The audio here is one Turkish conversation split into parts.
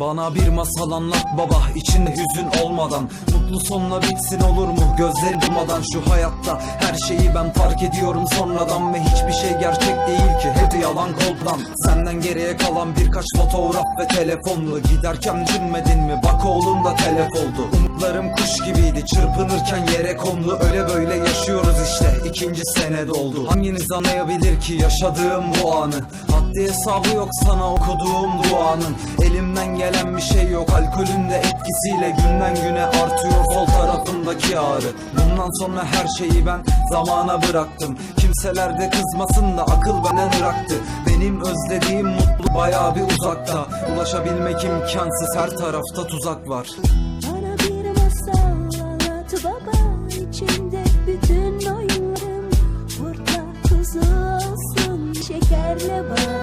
Bana bir masal anlat baba içinde hüzün olmadan. Mutlu sonla bitsin olur mu? Gözlerim durmadan Şu hayatta. Her şeyi ben fark ediyorum sonradan Ve hiçbir şey gerçek değil ki. Hep yalan koldan Senden geriye kalan birkaç fotoğraf ve telefonlu Giderken dinmedin mi? Bak oğlum da telef oldu. Umutlarım kuş gibiydi. Çırpınırken yere kondu. Öyle böyle yaşıyoruz işte. İkinci sene doldu. Hanginiz anlayabilir ki yaşadığım bu anı? Haddi hesabı yok sana okuduğum duanın Elimden gelen bir şey yok. Alkolün de etkisiyle Günden güne artıyor sol tarafımdaki ağrı. Bundan sonra her şeyi ben zamana bıraktım. Kimseler de kızmasın da akıl benden bıraktı. Benim özlediğim mutlu bayağı bir uzakta. Ulaşabilmek imkansız her tarafta tuzak var. Bana bir masal anlat baba içinde bütün oyunlarım. Burada kuzu olsun şekerle bal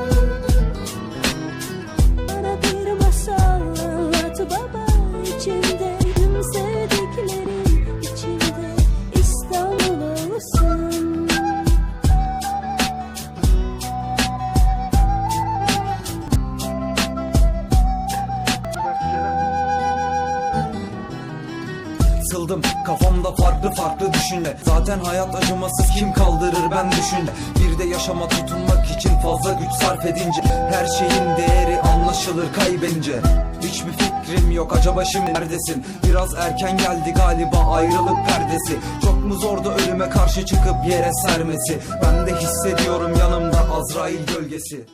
Sıldım kafamda farklı farklı düşünce Zaten hayat acımasız kim kaldırır ben düşünce Bir de yaşama tutunmak için fazla güç sarf edince Her şeyin değeri anlaşılır kaybedince. Hiçbir fikrim yok acaba şimdi neredesin? Biraz erken geldi galiba ayrılık perdesi. Çok mu zordu ölüme karşı çıkıp yere sermesi? Ben de hissediyorum yanımda Azrail gölgesi